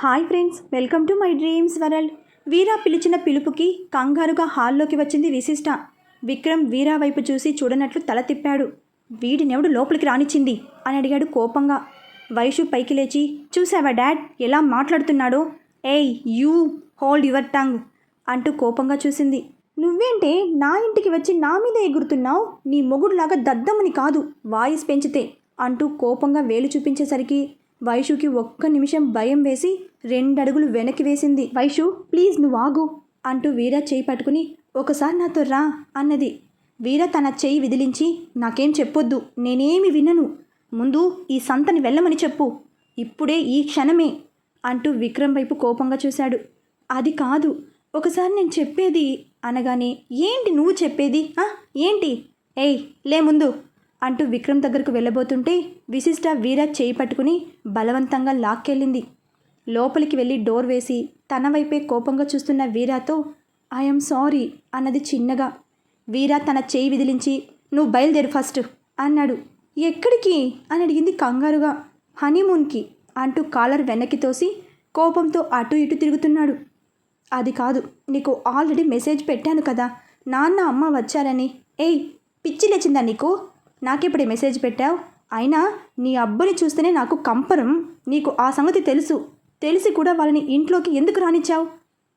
Hi friends welcome to my dreams world. Veera పిలిచిన పిలుపుకి కంగారుగా హాల్లోకి వచ్చింది విశిష్ట. విక్రమ్ వీరా వైపు చూసి చూడనట్లు తల తిప్పాడు. వీడినెవడు లోపలికి రానిచ్చింది? అని అడిగాడు కోపంగా. వైషు పైకి లేచి చూసావా డాడ్ ఎలా మాట్లాడుతున్నాడో? ఏయ్ యూ హోల్డ్ యువర్ టంగ్ అంటూ కోపంగా చూసింది. నువ్వేంటే నా ఇంటికి వచ్చి నా మీద ఎగురుతున్నావు? నీ మొగుడులాగా దద్దమ్మని కాదు వాయిస్ పెంచితే అంటూ కోపంగా వేలు చూపించేసరికి వైషుకి ఒక్క నిమిషం భయం వేసి రెండడుగులు వెనక్కి వేసింది. వైషు ప్లీజ్ నువ్వు ఆగు అంటూ వీర చేయి పట్టుకుని ఒకసారి నాతో రా అన్నది. వీర తన చెయ్యి విదిలించి నాకేం చెప్పొద్దు నేనేమి వినను. ముందు ఈ సంతని వెళ్ళమని చెప్పు. ఇప్పుడే ఈ క్షణమే అంటూ విక్రమ్ వైపు కోపంగా చూశాడు. అది కాదు ఒకసారి నేను చెప్పేది అనగానే ఏంటి నువ్వు చెప్పేది ఏంటి? ఏయ్ లే ముందు. అంటూ విక్రమ్ దగ్గరకు వెళ్ళబోతుంటే విశిష్ట వీర చేయి పట్టుకుని బలవంతంగా లాక్కెళ్ళింది. లోపలికి వెళ్ళి డోర్ వేసి తన వైపే కోపంగా చూస్తున్న వీరాతో ఐఎమ్ సారీ అన్నది చిన్నగా. వీరా తన చేయి విదిలించి నువ్వు బయలుదేరు ఫస్ట్ అన్నాడు. ఎక్కడికి? అని అడిగింది కంగారుగా. హనీమూన్కి అంటూ కాలర్ వెనక్కి తోసి కోపంతో అటు ఇటు తిరుగుతున్నాడు. అది కాదు నీకు ఆల్రెడీ మెసేజ్ పెట్టాను కదా. నాన్న అమ్మ వచ్చారని. ఏయ్ పిచ్చి లేచిందా నీకు? నాకిప్పుడు మెసేజ్ పెట్టావు? అయినా నీ అబ్బని చూస్తేనే నాకు కంపరం. నీకు ఆ సంగతి తెలుసు. తెలిసి కూడా వాళ్ళని ఇంట్లోకి ఎందుకు రానిచ్చావు?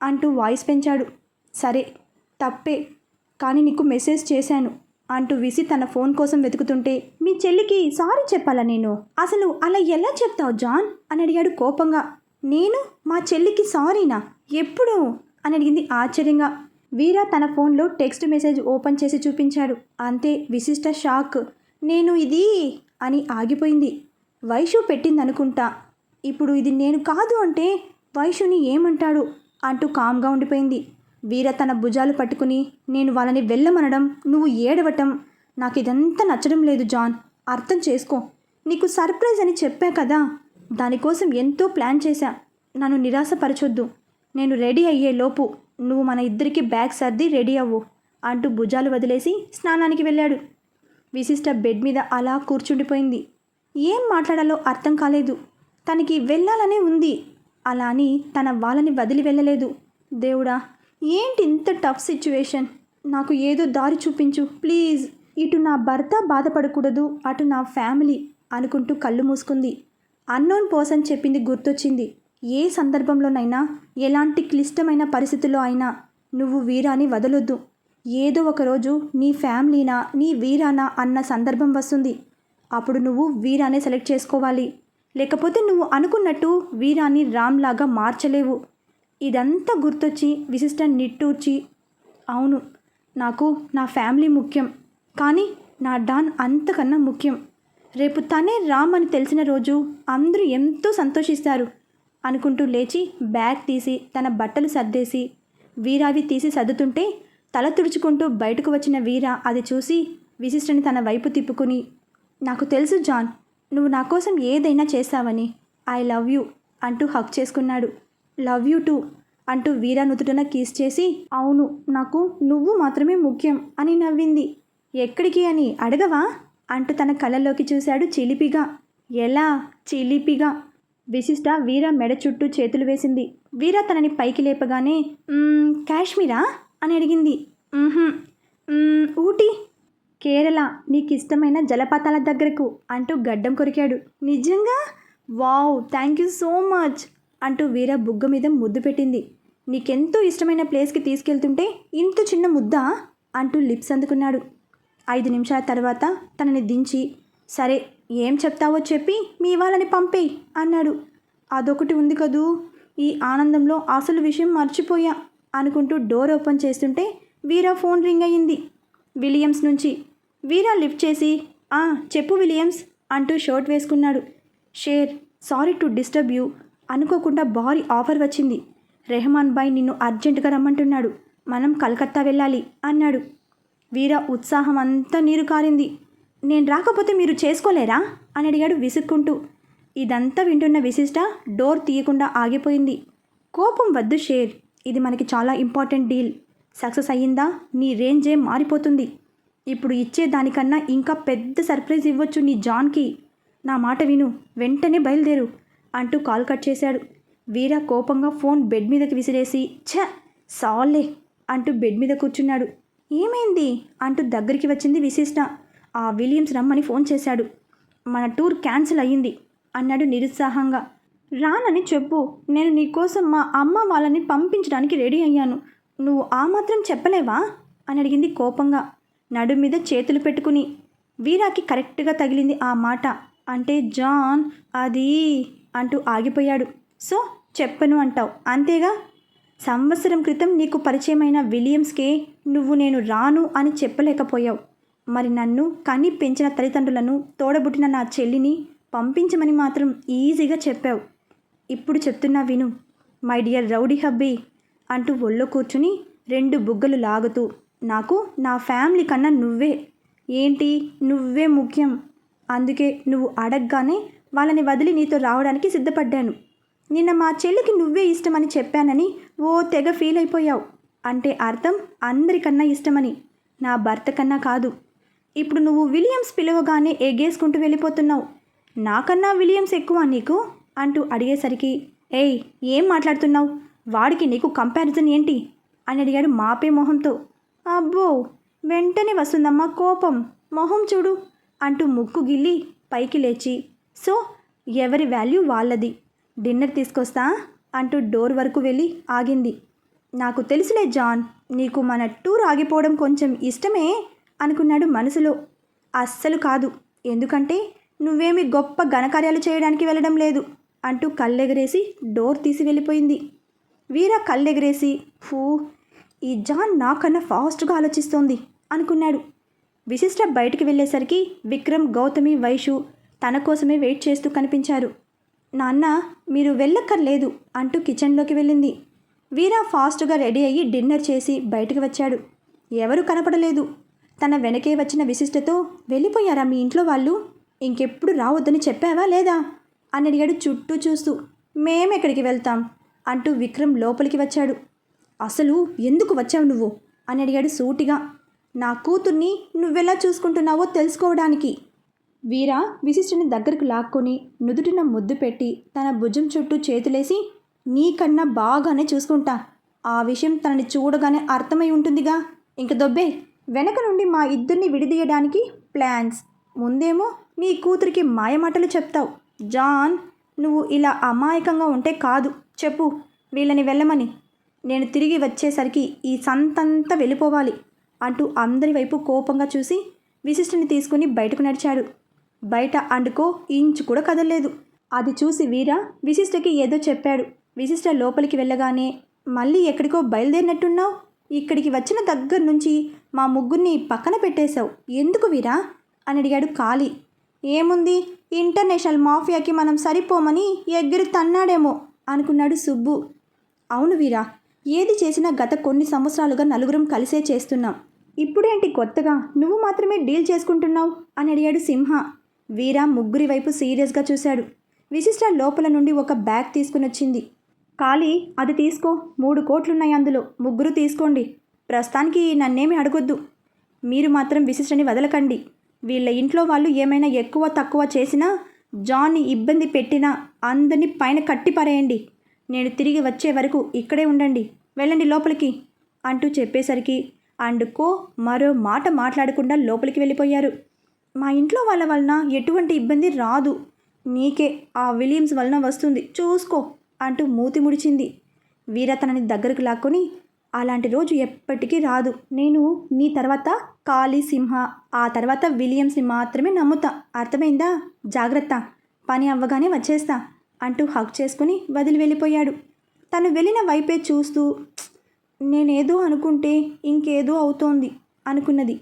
అంటూ వాయిస్ పెంచాడు. సరే తప్పే. కానీ నీకు మెసేజ్ చేశాను అంటూ విసి తన ఫోన్ కోసం వెతుకుతుంటే మీ చెల్లికి సారీ చెప్పాలా నేను? అసలు అలా ఎలా చెప్తావు జాన్? అని అడిగాడు కోపంగా. నేను? మా చెల్లికి సారీనా ఎప్పుడు? అని అడిగింది ఆశ్చర్యంగా. వీరా తన ఫోన్లో టెక్స్ట్ మెసేజ్ ఓపెన్ చేసి చూపించాడు. అంతే విశిష్ట షాక్. నేను ఇది అని ఆగిపోయింది. వైషు పెట్టిందనుకుంటా. ఇప్పుడు ఇది నేను కాదు అంటే వైషుని ఏమంటాడు? అంటూ కామ్గా ఉండిపోయింది. వీర తన భుజాలు పట్టుకుని నేను వాళ్ళని వెళ్ళమనడం నువ్వు ఏడవటం. నాకు ఇదంతా నచ్చడం లేదు జాన్. అర్థం చేసుకో. నీకు సర్ప్రైజ్ అని చెప్పా కదా. దానికోసం ఎంతో ప్లాన్ చేశా. నన్ను నిరాశపరచొద్దు. నేను రెడీ అయ్యే లోపు. నువ్వు మన ఇద్దరికి బ్యాగ్ సర్ది రెడీ అవ్వు అంటూ భుజాలు వదిలేసి స్నానానికి వెళ్ళాడు. విశిష్ట బెడ్ మీద అలా కూర్చుండిపోయింది. ఏం మాట్లాడాలో అర్థం కాలేదు. తనకి వెళ్ళాలనే ఉంది. అలా అని తన వాళ్ళని వదిలి వెళ్ళలేదు. దేవుడా ఏంటి ఇంత టఫ్ సిచ్యువేషన్? నాకు ఏదో దారి చూపించు ప్లీజ్. ఇటు నా భర్త బాధపడకూడదు అటు నా ఫ్యామిలీ అనుకుంటూ కళ్ళు మూసుకుంది. అన్నోన్ పర్సన్ చెప్పింది గుర్తొచ్చింది. ఏ సందర్భంలోనైనా ఎలాంటి క్లిష్టమైన పరిస్థితుల్లో అయినా నువ్వు వీరాని వదలొద్దు. ఏదో ఒకరోజు నీ ఫ్యామిలీనా నీ వీరానా అన్న సందర్భం వస్తుంది. అప్పుడు నువ్వు వీరానే సెలెక్ట్ చేసుకోవాలి. లేకపోతే నువ్వు అనుకున్నట్టు వీరాని రామ్లాగా మార్చలేవు. ఇదంతా గుర్తొచ్చి విశిష్ట నిట్టూర్చి అవును నాకు నా ఫ్యామిలీ ముఖ్యం. కానీ నా డాన్ అంతకన్నా ముఖ్యం. రేపు తనే రామ్ అని తెలిసిన రోజు అందరూ ఎంతో సంతోషిస్తారు. అనుకుంటూ లేచి బ్యాగ్ తీసి తన బట్టలు సర్దేసి వీరావి తీసి సర్దుతుంటే తల తుడుచుకుంటూ బయటకు వచ్చిన వీర అది చూసి విశిష్టని తన వైపు తిప్పుకుని నాకు తెలుసు జాన్ నువ్వు నా కోసం ఏదైనా చేస్తావని. ఐ లవ్ యూ అంటూ హక్ చేసుకున్నాడు. లవ్ యూ టూ అంటూ వీరా నుదుటన కీస్ చేసి అవును నాకు నువ్వు మాత్రమే ముఖ్యం అని నవ్వింది. ఎక్కడికి అని అడగవా? అంటూ తన కళ్ళల్లోకి చూశాడు చిలిపిగా. ఎలా చిలిపిగా? విశిష్ట వీర మెడ చుట్టూ చేతులు వేసింది. వీర తనని పైకి లేపగానే కాశ్మీరా? అని అడిగింది. ఊటీ? కేరళ నీకు ఇష్టమైన జలపాతాల దగ్గరకు అంటూ గడ్డం కొరికాడు. నిజంగా? Wow thank you so much అంటూ వీర బుగ్గ మీద ముద్దు పెట్టింది. నీకెంతో ఇష్టమైన ప్లేస్కి తీసుకెళ్తుంటే ఇంత చిన్న ముద్దా? అంటూ లిప్స్ అందుకున్నాడు. ఐదు నిమిషాల తర్వాత తనని దించి సరే ఏం చెప్తావో చెప్పి మీ వాళ్ళని పంపేయి అన్నాడు. అదొకటి ఉంది కదూ? ఈ ఆనందంలో అసలు విషయం మర్చిపోయా అనుకుంటూ డోర్ ఓపెన్ చేస్తుంటే వీరా ఫోన్ రింగ్ అయ్యింది. విలియమ్స్ నుంచి వీరా లిఫ్ట్ చేసి ఆ చెప్పు విలియమ్స్ అంటూ షర్ట్ వేసుకున్నాడు. షేర్ సారీ టు డిస్టర్బ్ యూ అనుకోకుండా భారీ ఆఫర్ వచ్చింది. రెహమాన్ బాయ్ నిన్ను అర్జెంటుగా రమ్మంటున్నాడు. మనం కలకత్తా వెళ్ళాలి అన్నాడు. వీరా ఉత్సాహం అంతా నీరు కారింది. నేను రాకపోతే మీరు చేసుకోలేరా? అని అడిగాడు విసుక్కుంటూ. ఇదంతా వింటున్న విశిష్ట డోర్ తీయకుండా ఆగిపోయింది. కోపం వద్దు షేర్. ఇది మనకి చాలా ఇంపార్టెంట్ డీల్. సక్సెస్ అయ్యిందా? నీ రేంజే మారిపోతుంది. ఇప్పుడు ఇచ్చే దానికన్నా ఇంకా పెద్ద సర్ప్రైజ్ ఇవ్వచ్చు నీ జాన్కి. నా మాట విను. వెంటనే బయలుదేరు అంటూ కాల్ కట్ చేశాడు. వీర కోపంగా ఫోన్ బెడ్ మీదకి విసిరేసి ఛ! సాల్లే అంటూ బెడ్ మీద కూర్చున్నాడు. ఏమైంది? అంటూ దగ్గరికి వచ్చింది విశిష్ట. ఆ విలియమ్స్ రమ్మని ఫోన్ చేశాడు. మన టూర్ క్యాన్సిల్ అయ్యింది అన్నాడు నిరుత్సాహంగా. రానని చెప్పు నేను నీకోసం మా అమ్మ వాళ్ళని పంపించడానికి రెడీ అయ్యాను. నువ్వు ఆ మాత్రం చెప్పలేవా? అని అడిగింది కోపంగా. నడు మీద చేతులు పెట్టుకుని. వీరాకి కరెక్ట్గా తగిలింది ఆ మాట. అంటే జాన్ అది అంటూ ఆగిపోయాడు. సో చెప్పను అంటావు అంతేగా? సంవత్సరం క్రితం నీకు పరిచయమైన విలియమ్స్కే నువ్వు నేను రాను అని చెప్పలేకపోయావు. మరి నన్ను కని పెంచిన తల్లిదండ్రులను తోడబుట్టిన నా చెల్లిని పంపించమని మాత్రం ఈజీగా చెప్పావు. ఇప్పుడు చెప్తున్నా విను. మై డియర్ రౌడీ హబ్బీ అంటూ ఒళ్ళో కూర్చుని రెండు బుగ్గలు లాగుతూ నాకు నా ఫ్యామిలీ కన్నా నువ్వే. ఏంటి? నువ్వే ముఖ్యం. అందుకే నువ్వు అడగగానే వాళ్ళని వదిలి నీతో రావడానికి సిద్ధపడ్డాను. నిన్న మా చెల్లికి నువ్వే ఇష్టమని చెప్పానని ఓ తెగ ఫీల్ అయిపోయావు అంటే అర్థం అందరికన్నా ఇష్టమని. నా భర్త కన్నా కాదు. ఇప్పుడు నువ్వు విలియమ్స్ పిలవగానే ఎగేసుకుంటూ వెళ్ళిపోతున్నావు. నాకన్నా విలియమ్స్ ఎక్కువ నీకు? అంటూ అడిగేసరికి ఏయ్ ఏం మాట్లాడుతున్నావు? వాడికి నీకు కంపారిజన్ ఏంటి? అని అడిగాడు మాపే మొహంతో. అబ్బో వెంటనే వస్తుందమ్మా కోపం. మొహం చూడు అంటూ ముక్కు గిల్లి పైకి లేచి సో ఎవరి వాల్యూ వాళ్ళది? డిన్నర్ తీసుకొస్తా? అంటూ డోర్ వరకు వెళ్ళి ఆగింది. నాకు తెలుసులే జాన్ నీకు మన టూర్ ఆగిపోవడం కొంచెం ఇష్టమే? అనుకున్నాడు మనసులో. అస్సలు కాదు. ఎందుకంటే నువ్వేమి గొప్ప ఘనకార్యాలు చేయడానికి వెళ్ళడం లేదు అంటూ కళ్ళెగరేసి డోర్ తీసి వెళ్ళిపోయింది. వీర కళ్ళెగరేసి ఫూ ఈ జాన్ నాకన్నా ఫాస్ట్గా ఆలోచిస్తోంది అనుకున్నాడు. విశిష్ట బయటికి వెళ్ళేసరికి విక్రమ్ గౌతమి వైషు తన కోసమే వెయిట్ చేస్తూ కనిపించారు. నాన్న మీరు వెళ్ళక్కర్లేదు అంటూ కిచెన్లోకి వెళ్ళింది. వీరా ఫాస్ట్గా రెడీ అయ్యి డిన్నర్ చేసి బయటకు వచ్చాడు. ఎవరు కనపడలేదు. తన వెనకే వచ్చిన విశిష్టతో వెళ్ళిపోయారా మీ ఇంట్లో వాళ్ళు? ఇంకెప్పుడు రావద్దని చెప్పావా లేదా? అని అడిగాడు చుట్టూ చూస్తూ. మేమెక్కడికి వెళ్తాం? అంటూ విక్రమ్ లోపలికి వచ్చాడు. అసలు ఎందుకు వచ్చావు నువ్వు? అని అడిగాడు సూటిగా. నా కూతుర్ని నువ్వెలా చూసుకుంటున్నావో తెలుసుకోవడానికి. వీరా విశిష్టుని దగ్గరకు లాక్కొని నుదుటిన ముద్దు పెట్టి తన భుజం చుట్టూ చేతులేసి నీకన్నా బాగానే చూసుకుంటా. ఆ విషయం తనని చూడగానే అర్థమై ఉంటుందిగా. ఇంక దొబ్బే. వెనక నుండి మా ఇద్దరిని విడిదీయడానికి ప్లాన్స్. ముందేమో నీ కూతురికి మాయమాటలు చెప్తావు. జాన్ నువ్వు ఇలా అమాయకంగా ఉంటే కాదు. చెప్పు వీళ్ళని వెళ్ళమని. నేను తిరిగి వచ్చేసరికి ఈ సంతంతా వెళ్ళిపోవాలి అంటూ అందరి వైపు కోపంగా చూసి విశిష్టుని తీసుకుని బయటకు నడిచాడు. బయట అండుకో ఇంచు కూడా కదలలేదు. అది చూసి వీర విశిష్టకి ఏదో చెప్పాడు. విశిష్ట లోపలికి వెళ్ళగానే మళ్ళీ ఎక్కడికో బయలుదేరినట్టున్నావు? ఇక్కడికి వచ్చిన దగ్గర నుంచి మా ముగ్గురిని పక్కన పెట్టేశావు. ఎందుకు వీరా? అని అడిగాడు కాళీ. ఏముంది? ఇంటర్నేషనల్ మాఫియాకి మనం సరిపోమని ఎగ్గిరి తన్నాడేమో అనుకున్నాడు సుబ్బు. అవును వీరా ఏది చేసినా గత కొన్ని సంవత్సరాలుగా నలుగురం కలిసే చేస్తున్నాం. ఇప్పుడేంటి కొత్తగా? నువ్వు మాత్రమే డీల్ చేసుకుంటున్నావు? అని అడిగాడు సింహ. వీరా ముగ్గురి వైపు సీరియస్గా చూశాడు. విశిష్ట లోపల నుండి ఒక బ్యాగ్ తీసుకుని వచ్చింది ఖాళీ అది తీసుకో. మూడు కోట్లున్నాయి అందులో. ముగ్గురు తీసుకోండి. ప్రస్తుతానికి నన్నేమి అడగొద్దు. మీరు మాత్రం విశిష్టని వదలకండి. వీళ్ళ ఇంట్లో వాళ్ళు ఏమైనా ఎక్కువ తక్కువ చేసినా జాన్ని ఇబ్బంది పెట్టినా అందరినీ పైన కట్టి పారేయండి. నేను తిరిగి వచ్చే వరకు ఇక్కడే ఉండండి. వెళ్ళండి లోపలికి. అంటూ చెప్పేసరికి అండ్ కో మరో మాట మాట్లాడకుండా లోపలికి వెళ్ళిపోయారు. మా ఇంట్లో వాళ్ళ వలన ఎటువంటి ఇబ్బంది రాదు. నీకే ఆ విలియమ్స్ వలన వస్తుంది. చూసుకో. అంటూ మూతి ముడిచింది. వీర తనని దగ్గరకు లాక్కొని అలాంటి రోజు ఎప్పటికీ రాదు. నేను నీ తర్వాత కాళీ సింహ ఆ తర్వాత విలియమ్స్ని మాత్రమే నమ్ముతా. అర్థమైందా? జాగ్రత్త. పని అవ్వగానే వచ్చేస్తా అంటూ హక్ చేసుకుని వదిలి వెళ్ళిపోయాడు. తను వెళ్ళిన వైపే చూస్తూ నేనేదో అనుకుంటే ఇంకేదో అవుతోంది అనుకున్నది.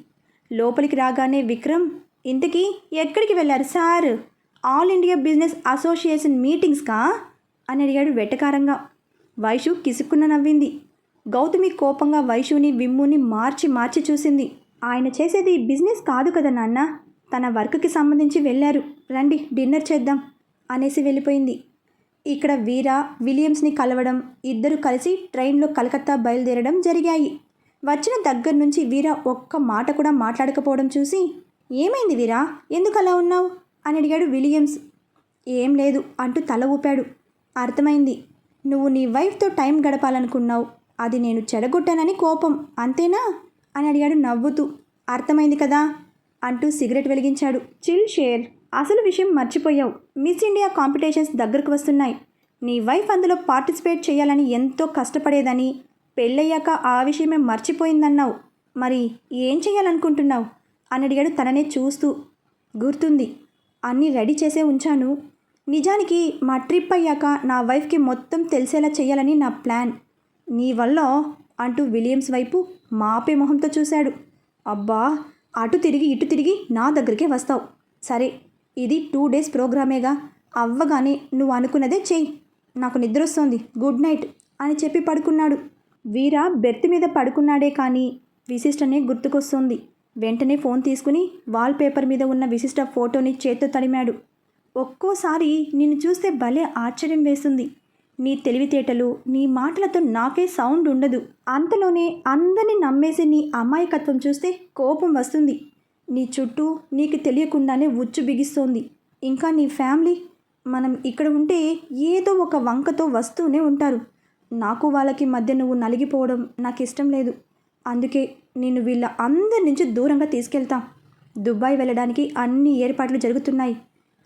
లోపలికి రాగానే విక్రమ్ ఇంతకీ ఎక్కడికి వెళ్ళారు sir? All India business association మీటింగ్స్కా అని అడిగాడు వెటకారంగా. వైషు కిసుక్కున నవ్వింది. గౌతమి కోపంగా వైషుని విమ్ముని మార్చి మార్చి చూసింది. ఆయన చేసేది బిజినెస్ కాదు కదా నాన్న. తన వర్క్కి సంబంధించి వెళ్ళారు. రండి డిన్నర్ చేద్దాం అనేసి వెళ్ళిపోయింది. ఇక్కడ వీర విలియమ్స్ని కలవడం ఇద్దరు కలిసి ట్రైన్లో కలకత్తా బయలుదేరడం జరిగాయి. వచ్చిన దగ్గర నుంచి వీర ఒక్క మాట కూడా మాట్లాడకపోవడం చూసి ఏమైంది వీరా? ఎందుకు అలా ఉన్నావు? అని అడిగాడు విలియమ్స్. ఏం లేదు అంటూ తల ఊపాడు. అర్థమైంది. నువ్వు నీ వైఫ్తో టైం గడపాలనుకున్నావు. అది నేను చెడగొట్టానని కోపం అంతేనా? అని అడిగాడు నవ్వుతూ. అర్థమైంది కదా? అంటూ సిగరెట్ వెలిగించాడు. చిల్ షేర్ అసలు విషయం మర్చిపోయావు. మిస్ ఇండియా కాంపిటీషన్స్ దగ్గరకు వస్తున్నాయి. నీ వైఫ్ అందులో పార్టిసిపేట్ చేయాలని ఎంతో కష్టపడేదని పెళ్ళయ్యాక ఆ విషయమే మర్చిపోయిందన్నావు. మరి ఏం చేయాలనుకుంటున్నావు? అని అడిగాడు తననే చూస్తూ. గుర్తుంది అన్నీ రెడీ చేసే ఉంచాను. నిజానికి మా ట్రిప్ అయ్యాక నా వైఫ్కి మొత్తం తెలిసేలా చేయాలని నా ప్లాన్. నీ వల్ల అంటూ విలియమ్స్ వైపు మాపే మొహంతో చూశాడు. అబ్బా అటు తిరిగి ఇటు తిరిగి నా దగ్గరికే వస్తావు. సరే ఇది టూ డేస్ ప్రోగ్రామేగా. అవ్వగానే నువ్వు అనుకున్నదే చెయ్యి. నాకు నిద్ర వస్తోంది గుడ్ నైట్ అని చెప్పి పడుకున్నాడు. వీర బెర్త్ మీద పడుకున్నాడే కానీ విశిష్టనే గుర్తుకొస్తోంది. వెంటనే ఫోన్ తీసుకుని వాల్పేపర్ మీద ఉన్న విశిష్ట ఫోటోని చేత్తో తడిమాడు ఒక్కోసారి నిన్ను చూస్తే భలే ఆశ్చర్యం వేస్తుంది. నీ తెలివితేటలు నీ మాటలతో నాకే సౌండ్ ఉండదు. అంతలోనే అందరిని నమ్మేసి నీ అమాయకత్వం చూస్తే కోపం వస్తుంది. నీ చుట్టూ నీకు తెలియకుండానే ఉచ్చు బిగిస్తోంది. ఇంకా నీ ఫ్యామిలీ? మనం ఇక్కడ ఉంటే ఏదో ఒక వంకతో వస్తూనే ఉంటారు. నాకు వాళ్ళకి మధ్య నువ్వు నలిగిపోవడం నాకు ఇష్టం లేదు. అందుకే నేను వీళ్ళ అందరి నుంచి దూరంగా తీసుకెళ్తా. దుబాయ్ వెళ్ళడానికి అన్ని ఏర్పాట్లు జరుగుతున్నాయి.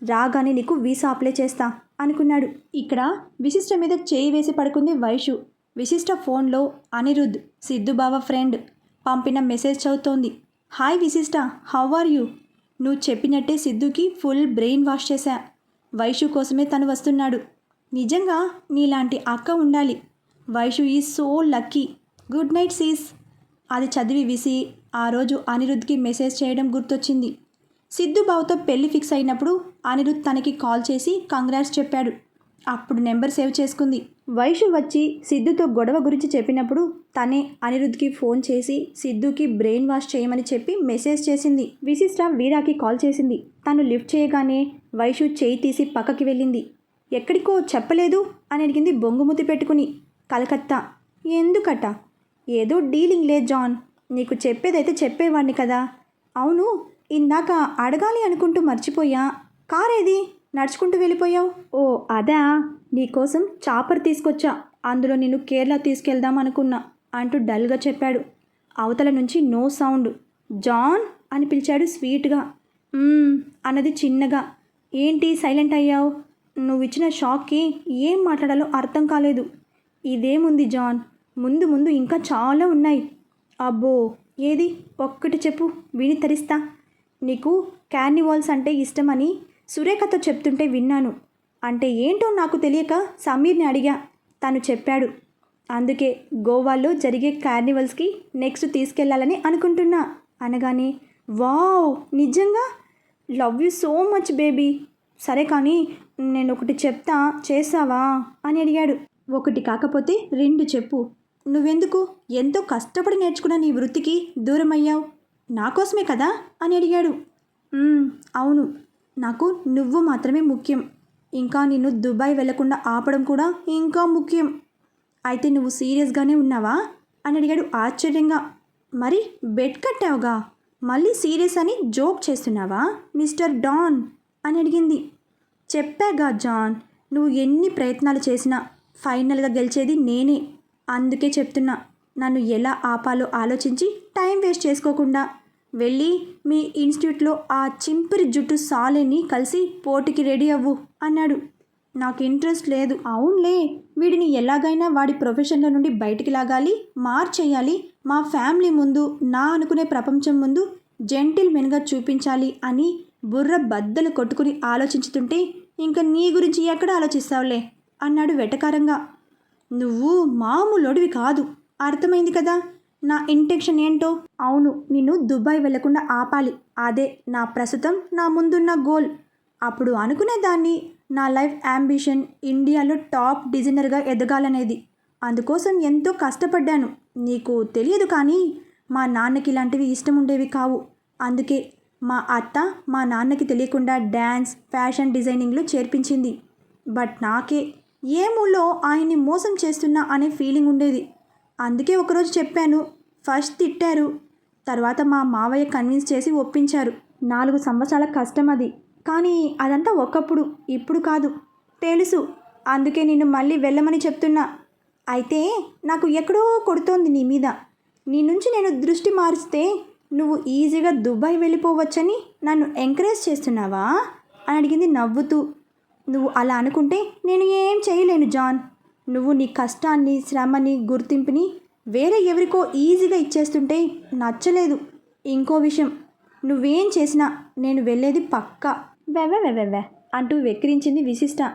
రాగానే నీకు వీసా అప్లై చేస్తా అనుకున్నాడు. ఇక్కడ విశిష్ట మీద చేయి వేసి పడుకుంది వైషు. విశిష్ట ఫోన్లో అనిరుద్ సిద్ధుబావ ఫ్రెండ్ పంపిన మెసేజ్ చదువుతోంది. Hi Vishishta how are you? నువ్వు చెప్పినట్టే సిద్ధుకి ఫుల్ బ్రెయిన్ వాష్ చేశా. వైషు కోసమే తను వస్తున్నాడు. నిజంగా నీలాంటి అక్క ఉండాలి. Vaishu is so lucky. Good night sis. అది చదివి విసి ఆ రోజు అనిరుద్ధ్కి మెసేజ్ చేయడం గుర్తొచ్చింది. సిద్ధు బావతో పెళ్ళి ఫిక్స్ అయినప్పుడు అనిరుద్ తనకి కాల్ చేసి కంగ్రాట్స్ చెప్పాడు. అప్పుడు నెంబర్ సేవ్ చేసుకుంది. వైషు వచ్చి సిద్ధుతో గొడవ గురించి చెప్పినప్పుడు తనే అనిరుద్ధ్కి ఫోన్ చేసి సిద్ధుకి బ్రెయిన్ వాష్ చేయమని చెప్పి మెసేజ్ చేసింది. విశిష్ట వీరాకి కాల్ చేసింది. తను లిఫ్ట్ చేయగానే వైషు చేయి తీసి పక్కకి వెళ్ళింది. ఎక్కడికో చెప్పలేదు అని అడిగింది బొంగుమూతి పెట్టుకుని. కలకత్తా. ఎందుకట? ఏదో డీలింగ్ లే జాన్. నీకు చెప్పేదైతే చెప్పేవాడిని కదా. అవును ఇందాక అడగాలి అనుకుంటూ మర్చిపోయా. కారేది? నడుచుకుంటూ వెళ్ళిపోయావు? ఓ అదా. నీకోసం చాపర్ తీసుకొచ్చా. అందులో నేను కేరళ తీసుకెళ్దాం అనుకున్నా అంటూ డల్గా చెప్పాడు. అవతల నుంచి నో సౌండ్. జాన్ అని పిలిచాడు స్వీట్గా. అన్నది చిన్నగా. ఏంటి సైలెంట్ అయ్యావు? నువ్వు ఇచ్చిన షాక్కి ఏం మాట్లాడాలో అర్థం కాలేదు. ఇదేముంది జాన్? ముందు ముందు ఇంకా చాలా ఉన్నాయి. అబ్బో ఏది? ఒక్కటి చెప్పు విని తరిస్తా. నీకు క్యార్నివాల్స్ అంటే ఇష్టమని సురేఖతో చెప్తుంటే విన్నాను. అంటే ఏంటో నాకు తెలియక సమీర్ని అడిగా. తను చెప్పాడు. అందుకే గోవాలో జరిగే కార్నివల్స్కి నెక్స్ట్ తీసుకెళ్ళాలని అనుకుంటున్నా. అనగానే వావ్! నిజంగా? Love you so much baby. సరే కానీ నేను ఒకటి చెప్తా చేస్తావా? అని అడిగాడు. ఒకటి కాకపోతే రెండు చెప్పు. నువ్వెందుకు? ఎంతో కష్టపడి నేర్చుకున్న నీ వృత్తికి దూరమయ్యావు. నా కోసమే కదా? అని అడిగాడు. అవును. నాకు నువ్వు మాత్రమే ముఖ్యం. ఇంకా నిన్ను దుబాయ్ వెళ్ళకుండా ఆపడం కూడా ఇంకా ముఖ్యం. అయితే నువ్వు సీరియస్గానే ఉన్నావా? అని అడిగాడు ఆశ్చర్యంగా. మరి బెడ్ కట్టావుగా? మళ్ళీ సీరియస్ అని జోక్ చేస్తున్నావా మిస్టర్ డాన్? అని అడిగింది. చెప్పాగా జాన్. నువ్వు ఎన్ని ప్రయత్నాలు చేసినా ఫైనల్గా గెలిచేది నేనే. అందుకే చెప్తున్నా. నన్ను ఎలా ఆపాలో ఆలోచించి టైం వేస్ట్ చేసుకోకుండా వెళ్ళి మీ ఇన్స్టిట్యూట్లో ఆ చింపిరి జుట్టు సాలిని కలిసి పోటీకి రెడీ అవ్వు అన్నాడు. నాకు ఇంట్రెస్ట్ లేదు. అవునులే వీడిని ఎలాగైనా వాడి ప్రొఫెషన్లో నుండి బయటికి లాగాలి మార్చేయాలి. మా ఫ్యామిలీ ముందు నా అనుకునే ప్రపంచం ముందు జెంటిల్మెన్గా చూపించాలి అని బుర్ర బద్దలు కొట్టుకుని ఆలోచించుతుంటే ఇంకా నీ గురించి ఎక్కడ ఆలోచిస్తావులే? అన్నాడు వెటకారంగా. నువ్వు మామూలోడివి కాదు. అర్థమైంది కదా? నా ఇంటెక్షన్ ఏంటో? అవును నిన్ను దుబాయ్ వెళ్ళకుండా ఆపాలి. అదే నా ప్రస్తుతం నా ముందున్న గోల్ అప్పుడు అనుకునేదాన్ని నా లైఫ్ అంబిషన్ ఇండియాలో టాప్ డిజైనర్గా ఎదగాలనేది. అందుకోసం ఎంతో కష్టపడ్డాను. నీకు తెలియదు కానీ మా నాన్నకి ఇలాంటివి ఇష్టం ఉండేవి కావు. అందుకే మా అత్త మా నాన్నకి తెలియకుండా డ్యాన్స్ ఫ్యాషన్ డిజైనింగ్లో చేర్పించింది. బట్ నాకే ఏ మూలో ఆయన్ని మోసం చేస్తున్నా అనే ఫీలింగ్ ఉండేది. అందుకే ఒకరోజు చెప్పాను ఫస్ట్ తిట్టారు. తర్వాత మా మావయ్య కన్విన్స్ చేసి ఒప్పించారు. నాలుగు సంవత్సరాల కష్టం అది. కానీ అదంతా ఒకప్పుడు ఇప్పుడు కాదు. తెలుసు. అందుకే నిన్ను మళ్ళీ వెళ్ళమని చెప్తున్నా. అయితే నాకు ఎక్కడో కొడుతోంది నీ మీద. నీ నుంచి నేను దృష్టి మారిస్తే నువ్వు ఈజీగా దుబాయ్ వెళ్ళిపోవచ్చని నన్ను ఎంకరేజ్ చేస్తున్నావా? అని అడిగింది నవ్వుతూ. నువ్వు అలా అనుకుంటే నేను ఏం చేయలేను జాన్. నువ్వు నీ కష్టాన్ని శ్రమని గుర్తింపుని వేరే ఎవరికో ఈజీగా ఇచ్చేస్తుంటే నచ్చలేదు. ఇంకో విషయం నువ్వేం చేసినా నేను వెళ్ళేది పక్కా. వెవ్వె అంటూ వెక్కిరించింది విశిష్ట.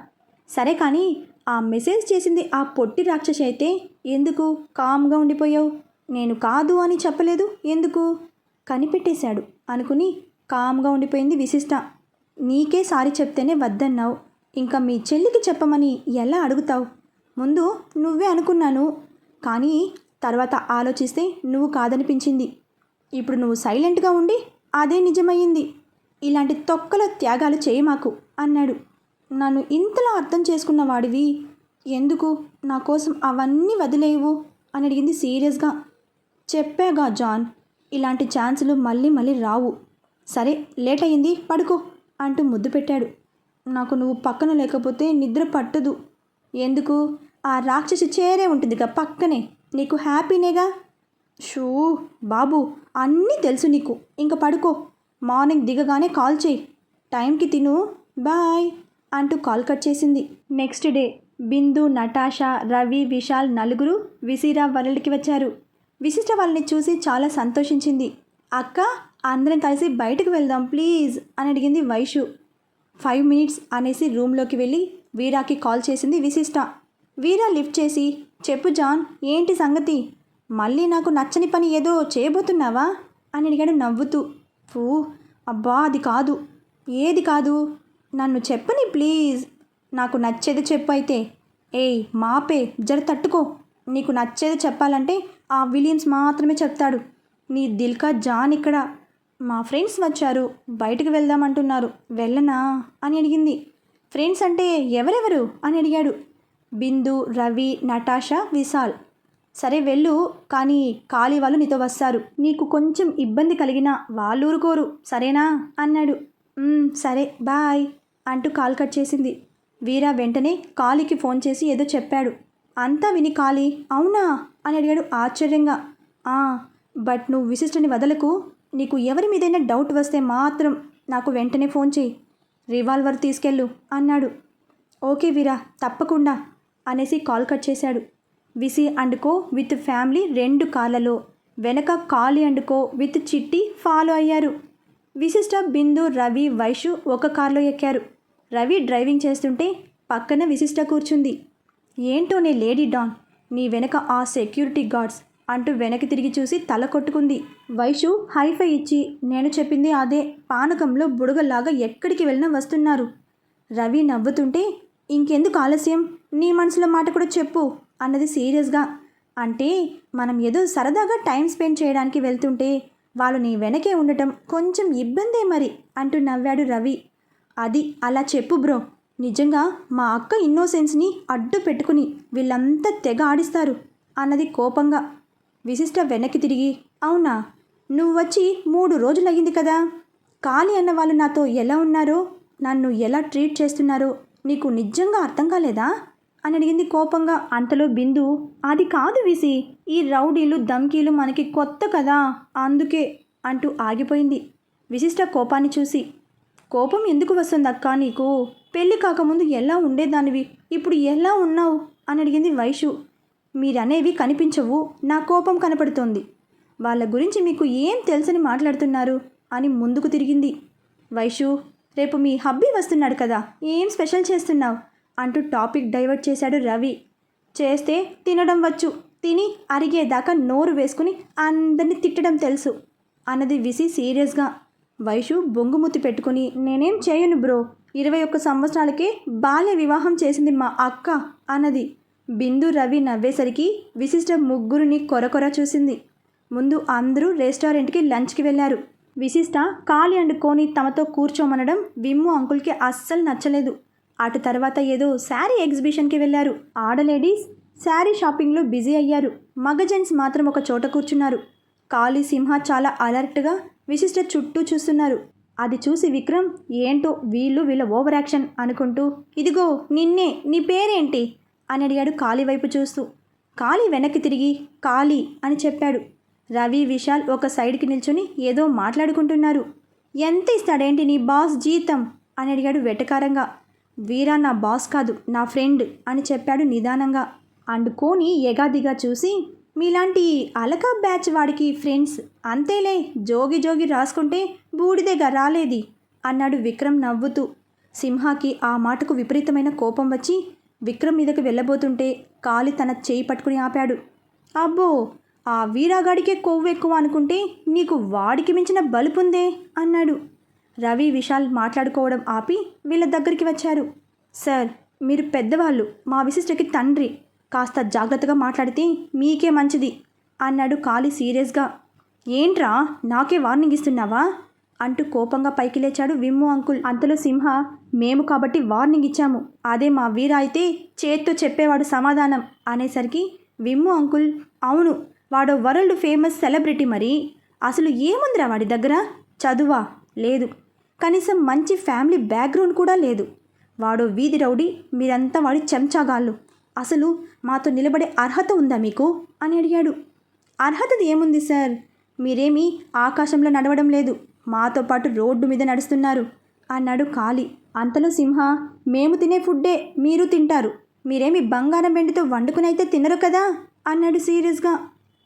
సరే కానీ ఆ మెసేజ్ చేసింది ఆ పొట్టి రాక్షసి అయితే ఎందుకు కామ్గా ఉండిపోయావు? నేను కాదు అని చెప్పలేదు ఎందుకు? కనిపెట్టేశాడు అనుకుని కామ్గా ఉండిపోయింది విశిష్ట. నీకే సారీ చెప్తేనే వద్దన్నావు. ఇంకా మీ చెల్లికి చెప్పమని ఎలా అడుగుతావు? ముందు నువ్వే అనుకున్నాను. కానీ తర్వాత ఆలోచిస్తే నువ్వు కాదనిపించింది. ఇప్పుడు నువ్వు సైలెంట్గా ఉండి అదే నిజమయ్యింది. ఇలాంటి తొక్కల త్యాగాలు చేయమాకు అన్నాడు. నన్ను ఇంతలా అర్థం చేసుకున్న వాడివి. ఎందుకు? నా కోసం అవన్నీ వదిలేవు అని అడిగింది సీరియస్గా. చెప్పాగా జాన్. ఇలాంటి ఛాన్సులు మళ్ళీ మళ్ళీ రావు. సరే లేట్ అయింది పడుకో అంటూ ముద్దు పెట్టాడు. నాకు నువ్వు పక్కన లేకపోతే నిద్ర పట్టదు. ఎందుకు? ఆ రాక్షసి చేరే ఉంటుందిగా పక్కనే. నీకు హ్యాపీనేగా? షూ బాబు అన్నీ తెలుసు నీకు. ఇంక పడుకో. మార్నింగ్ దిగగానే కాల్ చేయి. టైంకి తిను. బాయ్ అంటూ కాల్ కట్ చేసింది. Next day Bindu Natasha Ravi Vishal నలుగురు విసిరా వరల్డ్కి వచ్చారు. విశిష్ట వాళ్ళని చూసి చాలా సంతోషించింది. అక్క అందరం కలిసి బయటకు వెళ్దాం ప్లీజ్ అని అడిగింది వైషు. ఫైవ్ మినిట్స్ అనేసి రూమ్లోకి వెళ్ళి వీరాకి కాల్ చేసింది విశిష్ట. వీరా లిఫ్ట్ చేసి చెప్పు జాన్ ఏంటి సంగతి? మళ్ళీ నాకు నచ్చని పని ఏదో చేయబోతున్నావా? అని అడిగాడు నవ్వుతూ. ఫూ అబ్బా అది కాదు. ఏది కాదు? నన్ను చెప్పని ప్లీజ్. నాకు నచ్చేది చెప్పు అయితే. ఏయ్ మాపే జర తట్టుకో. నీకు నచ్చేది చెప్పాలంటే ఆ విలియన్స్ మాత్రమే చెప్తాడు. నీ దిల్కా జాన్ ఇక్కడ. మా ఫ్రెండ్స్ వచ్చారు. బయటకు వెళ్దామంటున్నారు. వెళ్ళనా? అని అడిగింది. ఫ్రెండ్స్ అంటే ఎవరెవరు? అని అడిగాడు. బిందు రవి నటాషా విశాల్. సరే వెళ్ళు కానీ ఖాళీ వాళ్ళు నీతో వస్తారు. నీకు కొంచెం ఇబ్బంది కలిగినా వాళ్ళు ఊరుకోరు సరేనా? అన్నాడు. సరే బాయ్ అంటూ కాల్ కట్ చేసింది. వీరా వెంటనే కాళీకి ఫోన్ చేసి ఏదో చెప్పాడు. అంతా విని కాళీ అవునా? అని అడిగాడు ఆశ్చర్యంగా. "ఆ, బట్ నువ్వు విశిష్టని వదలకు. నీకు ఎవరి మీదైనా డౌట్ వస్తే మాత్రం నాకు వెంటనే ఫోన్ చేయి. రివాల్వర్ తీసుకెళ్ళు అన్నాడు. ఓకే వీరా తప్పకుండా. అనేసి కాల్ కట్ చేశాడు. విసి అండ్ కో విత్ ఫ్యామిలీ రెండు కార్లలో వెనక కాలి and co with Chitti follow అయ్యారు. విశిష్ట బిందు రవి వైషు ఒక కారులో ఎక్కారు. రవి డ్రైవింగ్ చేస్తుంటే పక్కన విశిష్ట కూర్చుంది. ఏంటోనే లేడీ డాన్? నీ వెనక ఆ సెక్యూరిటీ గార్డ్స్ అంటూ వెనక్కి తిరిగి చూసి తల కొట్టుకుంది. వైషు హైఫై ఇచ్చి నేను చెప్పింది అదే. పానకంలో బుడగలాగా ఎక్కడికి వెళ్ళినా వస్తున్నారు. రవి నవ్వుతుంటే ఇంకెందుకు ఆలస్యం? నీ మనసులో మాట కూడా చెప్పు అన్నది సీరియస్గా. అంటే మనం ఏదో సరదాగా టైం స్పెండ్ చేయడానికి వెళ్తుంటే వాళ్ళు నీ వెనకే ఉండటం కొంచెం ఇబ్బందే మరి అంటూ నవ్వాడు రవి. అది అలా చెప్పు బ్రో. నిజంగా మా అక్క ఇన్నోసెన్స్ని అడ్డు పెట్టుకుని వీళ్ళంతా తెగ ఆడిస్తారు అన్నది కోపంగా. విశిష్ట వెనక్కి తిరిగి అవునా? నువ్వు వచ్చి మూడు రోజులయ్యింది కదా? ఖాళీ అన్న వాళ్ళు నాతో ఎలా ఉన్నారో నన్ను ఎలా ట్రీట్ చేస్తున్నారో నీకు నిజంగా అర్థం కాలేదా? అని అడిగింది కోపంగా. అంతలో బిందు అది కాదు విసి. ఈ రౌడీలు ధమ్కీలు మనకి కొత్త కదా. అందుకే అంటూ ఆగిపోయింది. విశిష్ట కోపాన్ని చూసి కోపం ఎందుకు వస్తుంది అక్కా నీకు? పెళ్ళి కాకముందు ఎలా ఉండేదానివి? ఇప్పుడు ఎలా ఉన్నావు? అని అడిగింది వైషు. మీరనేవి కనిపించవు. నా కోపం కనపడుతోంది. వాళ్ళ గురించి మీకు ఏం తెలుసని మాట్లాడుతున్నారు? అని ముందుకు తిరిగింది. వైషు రేపు మీ హబ్బీ వస్తున్నాడు కదా. ఏం స్పెషల్ చేస్తున్నావు? అంటూ టాపిక్ డైవర్ట్ చేశాడు రవి. చేస్తే తినడం వచ్చు తిని అరిగేదాకా నోరు వేసుకుని అందరినీ తిట్టడం తెలుసు అన్నది విసి సీరియస్గా. వైషు బొంగుముత్తి పెట్టుకుని నేనేం చేయను బ్రో ఇరవై ఒక్క సంవత్సరాలకే బాల్య వివాహం చేసింది మా అక్క అన్నది. బిందు రవి నవ్వేసరికి విశిష్ట ముగ్గురిని కొరకొర చూసింది. ముందు అందరూ రెస్టారెంట్కి లంచ్కి వెళ్ళారు. విశిష్ట ఖాళీ అండ్ కోని తమతో కూర్చోమనడం విమ్ము అంకుల్కి అస్సలు నచ్చలేదు. అటు తర్వాత ఏదో శారీ ఎగ్జిబిషన్కి వెళ్ళారు. ఆడ లేడీస్ శారీ షాపింగ్లో బిజీ అయ్యారు. మగ జెంట్స్ మాత్రం ఒక చోట కూర్చున్నారు. కాళీ సింహ చాలా అలర్ట్గా విశిష్ట చుట్టూ చూస్తున్నారు. అది చూసి విక్రమ్ ఏంటో వీళ్ళు వీళ్ళ ఓవర్ యాక్షన్ అనుకుంటూ ఇదిగో నిన్నే నీ పేరేంటి? అని అడిగాడు కాళీ వైపు చూస్తూ. కాళీ వెనక్కి తిరిగి కాళీ అని చెప్పాడు. రవి విశాల్ ఒక సైడ్కి నిల్చొని ఏదో మాట్లాడుకుంటున్నారు. ఎంత ఇస్తాడేంటి నీ బాస్ జీతం? అని అడిగాడు వెటకారంగా. వీరా నా బాస్ కాదు నా ఫ్రెండ్ అని చెప్పాడు నిదానంగా. అండుకోని ఎగాదిగా చూసి మీలాంటి అలక బ్యాచ్ వాడికి ఫ్రెండ్స్ అంతేలే జోగి జోగి రాసుకుంటే బూడిదేగా రాలేది అన్నాడు విక్రమ్ నవ్వుతూ. సింహాకి ఆ మాటకు విపరీతమైన కోపం వచ్చి విక్రమ్ మీదకి వెళ్ళబోతుంటే కాలి తన చేయి పట్టుకుని ఆపాడు. అబ్బో ఆ వీరాగాడికే కొవ్వు ఎక్కువ అనుకుంటే నీకు వాడికి మించిన బలుపుందే అన్నాడు. రవి విశాల్ మాట్లాడుకోవడం ఆపి వీళ్ళ దగ్గరికి వచ్చారు. సార్ మీరు పెద్దవాళ్ళు మా విశిష్టకి తండ్రి. కాస్త జాగ్రత్తగా మాట్లాడితే మీకే మంచిది అన్నాడు కాలి సీరియస్గా. ఏంట్రా నాకే వార్నింగ్ ఇస్తున్నావా? అంటూ కోపంగా పైకి లేచాడు విమ్ము అంకుల్. అంతలో సింహ మేము కాబట్టి వార్నింగ్ ఇచ్చాము. అదే మా వీర అయితే చేత్తో చెప్పేవాడు సమాధానం అనేసరికి విమ్ము అంకుల్. అవును వాడు వరల్డ్ ఫేమస్ సెలబ్రిటీ మరి. అసలు ఏముందిరా వాడి దగ్గర? చదువా? లేదు. కనీసం మంచి ఫ్యామిలీ బ్యాక్గ్రౌండ్ కూడా లేదు. వాడు వీధి రౌడీ మీరంతా వాడి చెంచాగాళ్ళు. అసలు మాతో నిలబడే అర్హత ఉందా మీకు? అని అడిగాడు. అర్హతది ఏముంది సార్? మీరేమీ ఆకాశంలో నడవడం లేదు. మాతో పాటు రోడ్డు మీద నడుస్తున్నారు. అన్నాడు కాలి అంతలో సింహ మేము తినే ఫుడ్డే మీరు తింటారు. మీరేమి బంగారం వెండితో వండుకునైతే తినరు కదా? అన్నాడు సీరియస్గా.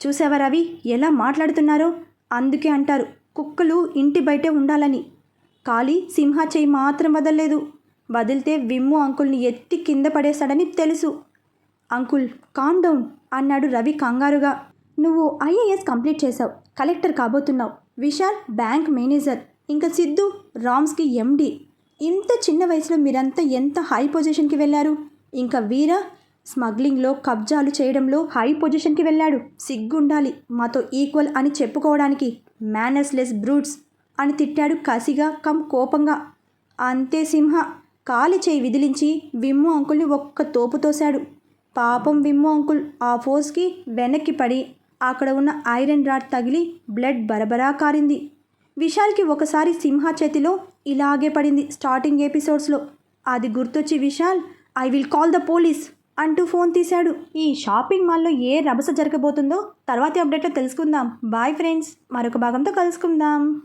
చూసావా రవి ఎలా మాట్లాడుతున్నారో? అందుకే అంటారు కుక్కలు ఇంటి బయటే ఉండాలని. కాళీ సింహ చేయి మాత్రం వదలలేదు. వదిలితే విమ్ము అంకుల్ని ఎత్తి కింద పడేశాడని తెలుసు. అంకుల్ కామ్ డౌన్ అన్నాడు రవి కంగారుగా. నువ్వు ఐఏఎస్ కంప్లీట్ చేసావు కలెక్టర్ కాబోతున్నావు. Vishal bank manager. ఇంకా సిద్ధు రామ్స్కి ఎండి. ఇంత చిన్న వయసులో మీరంతా ఎంత హై పొజిషన్కి వెళ్ళారు? ఇంకా వీర స్మగ్లింగ్లో కబ్జాలు చేయడంలో హై పొజిషన్కి వెళ్ళాడు. సిగ్గుండాలి మాతో ఈక్వల్ అని చెప్పుకోవడానికి. మేనర్స్ లెస్ బ్రూట్స్ అని తిట్టాడు కసిగా కమ్ కోపంగా. అంతే సింహ కాలి చేయి విదిలించి విమ్ము అంకుల్ని ఒక్క తోపు తోశాడు. పాపం విమ్ము అంకుల్ ఆ ఫోర్స్కి వెనక్కి పడి అక్కడ ఉన్న ఐరన్ రాడ్ తగిలి బ్లడ్ బరబరా కారింది. విశాల్కి ఒకసారి సింహ చేతిలో ఇలాగే పడింది స్టార్టింగ్ ఎపిసోడ్స్లో. అది గుర్తొచ్చి Vishal I will call the police అంటూ ఫోన్ తీశాడు. ఈ షాపింగ్ మాల్లో ఏ రభస జరగబోతుందో తర్వాతి అప్డేట్లో తెలుసుకుందాం. బాయ్ ఫ్రెండ్స్ మరొక భాగంతో కలుసుకుందాం.